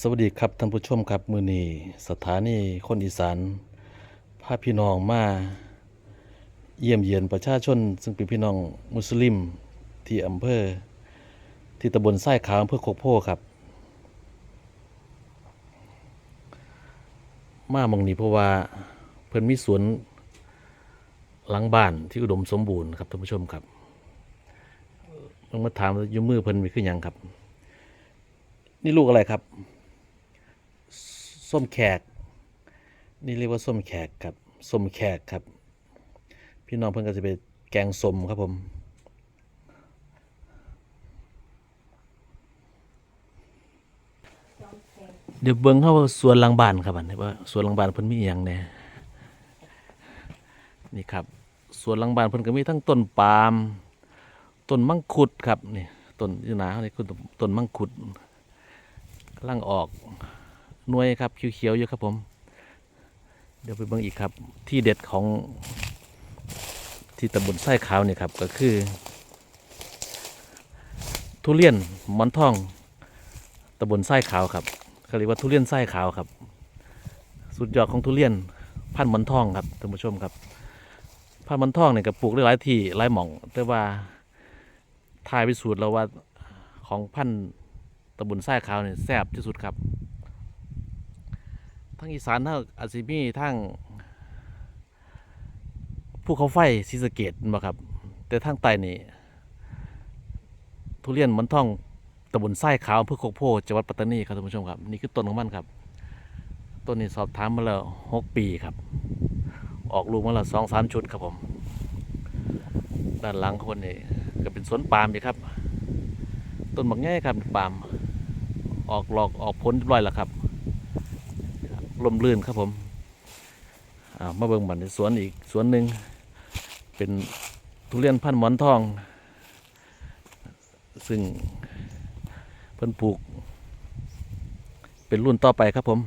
สวัสดีครับท่านผู้ชมครับมือนีสถานีคนอีสานพาพี่น้องมาเยี่ยมเยียนประชาชน ซึ่งเป็นพี่น้องมุสลิมที่อำเภอ ที่ตำบลไส้ขาวอำเภอโคกโพครับ มามองนี้เพราะว่าเพิ่นมีสวนหลังบ้านที่อุดมสมบูรณ์ครับท่านผู้ชมครับลองมาถามว่าอยุ่มือเพิ่นมีขึ้นยังครับ นี่ลูกอะไรครับ ส้มแขก นี่เรียกว่าส้มแขกครับส้มแขกครับ พี่น้องเพิ่นก็จะไปแกงส้มครับผมเดี๋ยวเบิ่งเข้าว่าสวนหลังบ้านครับอันนี้ว่าสวนหลังบ้านเพิ่นมีอย่างแหน่นี่ครับสวนหลังบ้านเพิ่นก็มีทั้งต้นปาล์มต้นมังคุดครับนี่ต้นยู่หนาเนี่คือต้นมังคุดกำลังออก หน่วยครับเขียวๆอยู่ครับผม เดี๋ยวไปเบิ่งอีกครับ ที่เด็ดของที่ตำบลไส้ขาวเนี่ยครับก็คือ ทุเรียนมอนทองตำบลไส้ขาวครับเขาเรียกว่าทุเรียนไส้ขาวครับ สุดยอดของทุเรียนพันธุ์มอนทองครับท่านผู้ชมครับพันธุ์มอนทองเนี่ยก็ปลูกได้หลายที่หลายหม่อง แต่ว่าทายไปสูตรแล้วว่าของพันธุ์ตำบลไส้ขาวเนี่ยแซ่บที่สุดครับ ทั้งอีสานทั้งอาจสิมีทั้งภูเขาไฟศรีสะเกดมาครับ แต่ทางใต้นี่ทุเรียนมันท่องตำบลไส้ขาวอำเพื่อโคกโพจังหวัดปัตตานีครับท่านผู้ชมครับ นี่คือต้นของมันครับ ต้นนี้สอบถามมาแล้วหกปีครับ ออกลูกมาแล้วสองสามชุดครับผม ด้านหลังคนนี่ก็เป็นสวนปาล์มอีกครับ ต้นบักแง่ครับปาล์มออกหลอกออกผลเรียบร้อยแล้วครับ ลมลื่นครับผมามาเบิ่งบันสวนอีกสวนหนึ่งเป็นทุเรียนพันธุ์หมอนทอง ซึ่งเพิ่นปลูก เป็นรุ่นต่อไปครับผม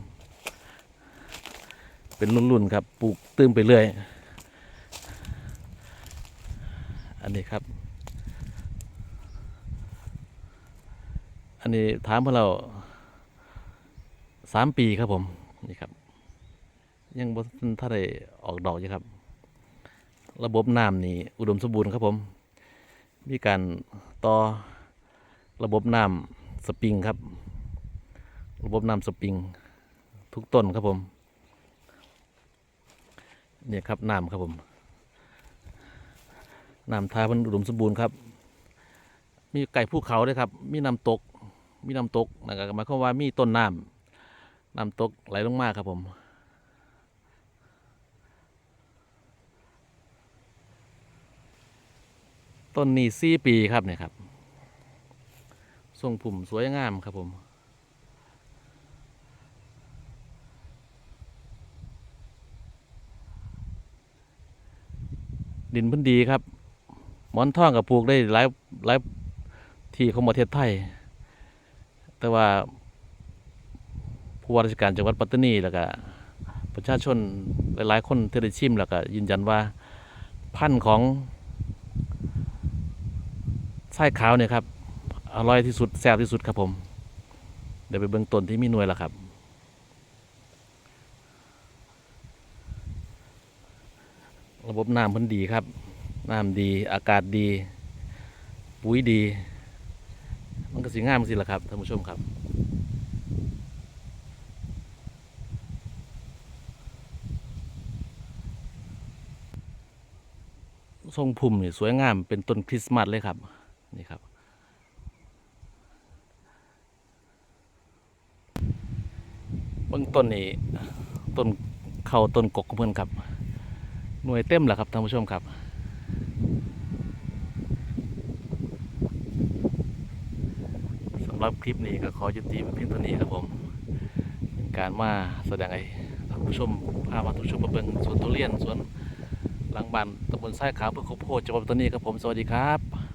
เป็นรุ่นๆครับปลูกตื้มไปเรื่อย อันนี้ครับ อันนี้ถามพวกเราสามปีครับผม นี่ครับ ยังบ่ทันถ้าได้ออกดอกอยู่ครับ ระบบน้ำนี่อุดมสมบูรณ์ครับผม มีการต่อระบบน้ำสปริงครับ ระบบน้ำสปริง ทุกต้นครับผม เนี่ยครับน้ำครับผมน้ำทามันอุดมสมบูรณ์ครับ มีไก่ภูเขาด้วยครับ มีน้ำตก มีน้ำตกนะครับหมายความว่ามีต้นน้ำ น้ำตกไหลลงมาครับผม ต้นนี้สี่ปีครับเนี่ยครับทรงผุ่มสวยงามครับผมดินพื้นดีครับ หมอนทองกับปลูกได้หลายหลายที่ของประเทศไทย แต่ว่า ผู้ว่าราชการจังหวัดปัตตานีแล้วก็ประชาชนหลายๆ คนที่ได้ชิมแล้วก็ยืนยันว่าพันธุ์ของไส้ขาวเนี่ยครับอร่อยที่สุดแซ่บที่สุดครับผม เดี๋ยวไปเบื้องต้นที่มีหน่วยแล้วครับระบบน้ำพิ่นดีครับ น้ำดีอากาศดี ปุ๋ยดี มันก็สิงามสิละครับท่านผู้ชมครับ ทรงพุ่มนี่สวยงามเป็นต้นคริสต์มาสเลยครับนี่ครับ เบื้องต้นนี่ต้นเข่าต้นกกของเพื่อนครับ หน่วยเต็มแล้วครับท่านผู้ชมครับสำหรับคลิปนี้ก็ขอยุติเพียงเท่านี้ครับผมเป็นการมาแสดงให้ท่านผู้ชมพามาท่านผู้ชมมาเบิ่งสวนทุเรียนสวน หลังบ้านตำบลไส้ขาวเพื่อโคบโพดจังหวัดปัตตานีครับผม สวัสดีครับ